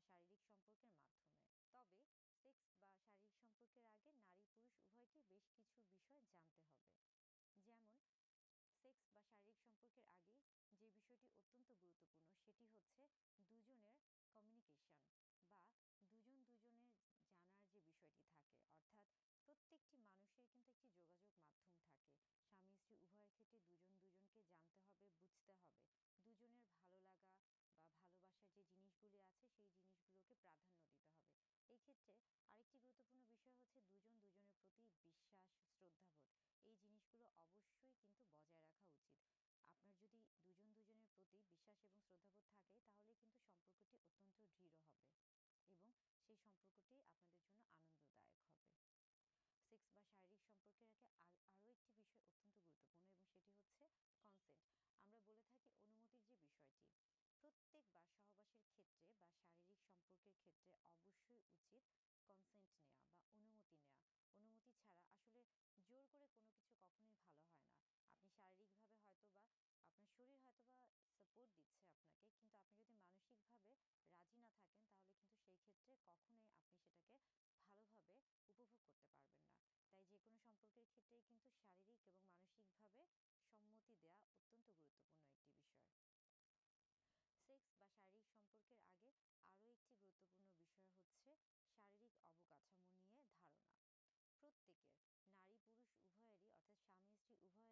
শারীরিক সম্পর্কের মাধ্যমে। তবে সেক্স বা শারীরিক সম্পর্কের আগে নারী পুরুষ উভয়কেই বেশ কিছু বিষয় জানতে হবে। যেমন সেক্স বা শারীরিক সম্পর্কের আগেই যে বিষয়টি অত্যন্ত গুরুত্বপূর্ণ সেটি হচ্ছে দুজনের কমিউনিকেশন বা দুজন দুজনের জানার যে বিষয়টি থাকে। অর্থাৎ প্রত্যেকটি মানুষের কিন্তু একটি যোগাযোগ মাধ্যম থাকে। স্বামী স্ত্রী উভয়ের ক্ষেত্রে দুজন দুজনকে জানতে হবে বুঝতে হবে দুজনের ভালো লাগা বা জিনিসগুলি আছে সেই জিনিসগুলোকে প্রাধান্য দিতে হবে। এই ক্ষেত্রে আরেকটি গুরুত্বপূর্ণ বিষয় হচ্ছে দুজন দুজনের প্রতি বিশ্বাস, শ্রদ্ধাবোধ। এই জিনিসগুলো অবশ্যই কিন্তু বজায় রাখা উচিত। আপনার যদি দুজন দুজনের প্রতি বিশ্বাস এবং শ্রদ্ধাবোধ থাকে, তাহলে কিন্তু সম্পর্কটি অত্যন্ত দৃঢ় হবে এবং সেই সম্পর্কটি আপনাদের জন্য আনন্দদায়ক হবে। সেক্স বা শারীরিক সম্পর্কের আগে আরও একটি বিষয় অত্যন্ত গুরুত্বপূর্ণ এবং সেটি হচ্ছে কনসেন্ট আমরা বলে থাকি অনুমতির যে বিষয়টি সহবাসের ক্ষেত্রে বা শারীরিক সম্পর্কের ক্ষেত্রে অবশ্যই উচিত কনসেন্ট নেওয়া বা অনুমতি নেওয়া। অনুমতি ছাড়া আসলে জোর করে কোনো কিছু কখনোই ভালো হয় না। আপনি শারীরিকভাবে হয়তো বা আপনার শরীর হয়তো বা সাপোর্ট দিচ্ছে আপনাকে, কিন্তু আপনি যদি মানসিকভাবে রাজি না থাকেন, তাহলে কিন্তু সেই ক্ষেত্রে কখনোই আপনি সেটাকে ভালোভাবে উপভোগ করতে পারবেন না। তাই যে কোনো সম্পর্কের ক্ষেত্রেই কিন্তু শারীরিক এবং মানসিকভাবে সম্মতি দেওয়া অত্যন্ত গুরুত্বপূর্ণ একটি বিষয় সেক্স বা শারীরিক সম্পর্কের আগে আরও একটি গুরুত্বপূর্ণ বিষয় হচ্ছে শারীরিক অবকাঠামো নিয়ে ধারণা। প্রত্যেকের, নারী পুরুষ উভয়েরই অর্থাৎ স্বামী স্ত্রী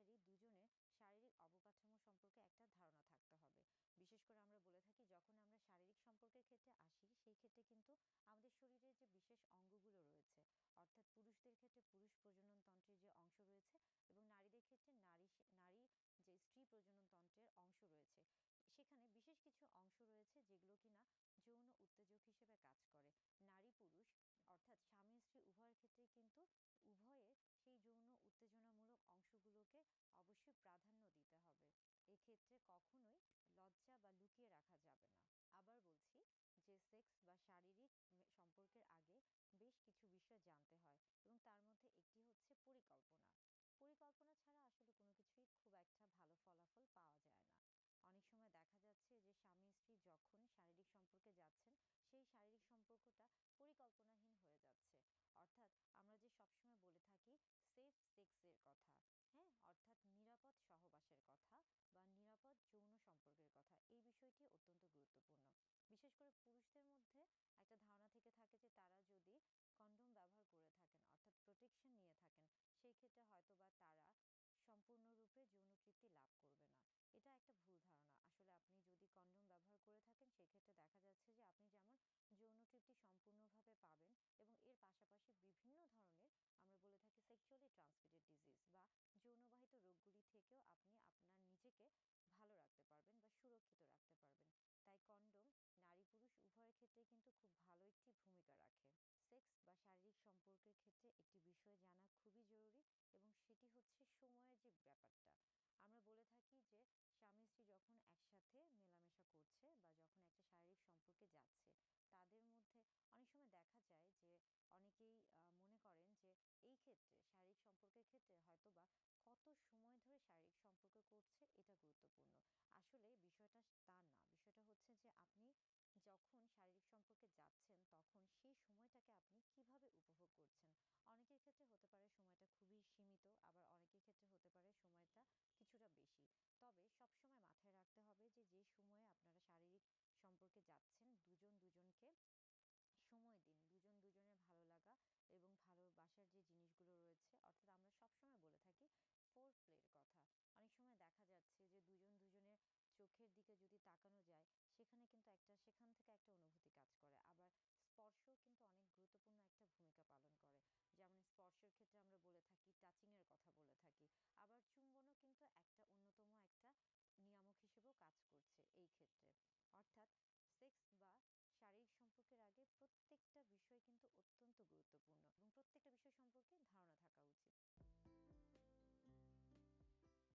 উভয়েরই দুজনের শারীরিক অবকাঠামো সম্পর্কে একটা ধারণা থাকতে হবে। বিশেষ করে আমরা বলে থাকি, যখন আমরা শারীরিক সম্পর্কের ক্ষেত্রে আসি, সেই ক্ষেত্রে কিন্তু আমাদের শরীরের যে বিশেষ অঙ্গগুলো রয়েছে, অর্থাৎ পুরুষদের ক্ষেত্রে পুরুষ প্রজনন তন্ত্রের যে অংশ রয়েছে এবং নারীদের ক্ষেত্রে নারী নারী যে স্ত্রী প্রজনন তন্ত্রের অংশ রয়েছে, সেখানে বিশেষ কিছু অংশ রয়েছে যেগুলো কিনা যৌন উত্তেজক হিসেবে কাজ করে। নারী পুরুষ অর্থাৎ স্বামী স্ত্রী উভয়ের ক্ষেত্রে কিন্তু উভয়ের সেই যৌন উত্তেজনামূলক অংশগুলোকে অবশ্যই প্রাধান্য দিতে হবে। এক্ষেত্রে কখনোই লজ্জা বা লুকিয়ে রাখা যাবে না। আবার বলছি যে সেক্স বা শারীরিক সম্পর্কের আগে বেশ কিছু বিষয় জানতে হয় এবং তার মধ্যে একটি হচ্ছে পরিকল্পনা। পরিকল্পনা ছাড়া আসলে কোনো কিছুই খুব একটা ভালো ফলাফল পাওয়া যায় না অনেক সময় দেখা যাচ্ছে যে, স্বামী স্ত্রী যখন শারীরিক সম্পর্কে যাচ্ছেন, সেই শারীরিক সম্পর্কটা পরিকল্পনাহীন হয়ে যাচ্ছে। অর্থাৎ আমরা যে সবসময় বলে থাকি, সেফ সেক্সের কথা হ্যাঁ? অর্থাৎ নিরাপদ সহবাসের কথা বা নিরাপদ যৌন সম্পর্কের কথা, এই বিষয়টি অত্যন্ত গুরুত্বপূর্ণ। বিশেষ করে পুরুষদের মধ্যে একটা ধারণা থেকে থাকে যে, তারা যদি কন্ডোম ব্যবহার করে থাকেন, অর্থাৎ প্রোটেকশন নিয়ে থাকেন, সেই ক্ষেত্রে হয়তো বা তারা সম্পূর্ণরূপে যৌনতৃপ্তি লাভ করবে না। এটা একটা ভুল ধারণা। আসলে আপনি যদি কন্ডোম ব্যবহার করে থাকেন, সেক্ষেত্রে দেখা যাচ্ছে যে, আপনি যেমন যৌন তৃপ্তি সম্পূর্ণভাবে পাবেন এবং এর পাশাপাশি বিভিন্ন ধরনের আমরা বলে থাকি সেক্সুয়ালি ট্রান্সমিটেড ডিজিজ বা যৌনবাহিত রোগগুলি থেকেও আপনি আপনার নিজেকে ভালো রাখতে পারবেন বা সুরক্ষিত রাখতে পারবেন। তাই কন্ডোম নারী পুরুষ উভয়ের ক্ষেত্রে কিন্তু খুব ভালো একটি ভূমিকা রাখে। সেক্স বা শারীরিক সম্পর্কের ক্ষেত্রে একটি বিষয় জানা খুবই জরুরি এবং সেটি হচ্ছে সময়ের যে ব্যাপারটা। থাকি যে, স্বামী স্ত্রী যখন একসাথে মেলামেশা করছে বা যখন একটা শারীরিক সম্পর্কে যাচ্ছে, তাদের মধ্যে অনেক সময় দেখা যায় যে, অনেকেই মনে করেন যে, এই ক্ষেত্রে, শারীরিক সম্পর্কের ক্ষেত্রে হয়তো বা কত সময় ধরে শারীরিক সম্পর্ক করছে এটা গুরুত্বপূর্ণ। আসলে বিষয়টা তা না। বিষয়টা হচ্ছে যে, আপনি যখন শারীরিক সম্পর্কে যাচ্ছেন, তখন সেই সময়টাকে আপনি কীভাবে উপভোগ করছেন? অনেকের ক্ষেত্রে হতে পারে সময়টা খুবই সীমিত, আবার অনেকের ক্ষেত্রে হতে পারে সময়টা কিছুটা বেশি তবে সব সময় মাথায় রাখতে হবে যে যে সময়ে আপনারা শারীরিক সম্পর্কে যাচ্ছেন, দুজন দুজনকে সময় দিন। দুজন দুজনের ভালো লাগা এবং ভালোবাসার যে জিনিসগুলো রয়েছে, অর্থাৎ আমরা সবসময় বলে থাকি ফোর প্লের কথা। অনেক সময় দেখা যাচ্ছে যে, দুজন দুজনের চোখের দিকে যদি তাকানো যায়, সেখানে কিন্তু একটা, সেখান থেকে একটা অনুভূতি কাজ করে। আবার স্পর্শ কিন্তু অনেক গুরুত্বপূর্ণ একটা ভূমিকা পালন করে। যেমন স্পর্শের ক্ষেত্রে আমরা বলে থাকি টাচিংয়ের কথা বলে থাকি আবার চুম্বনও কিন্তু একটা অন্যতম একটা নিয়ামক হিসেবেও কাজ করছে এই ক্ষেত্রে অর্থাৎ সেক্স বা শারীরিক সম্পর্কের আগে প্রত্যেকটা বিষয় কিন্তু অত্যন্ত গুরুত্বপূর্ণ এবং প্রত্যেকটা বিষয় সম্পর্কে ধারণা থাকা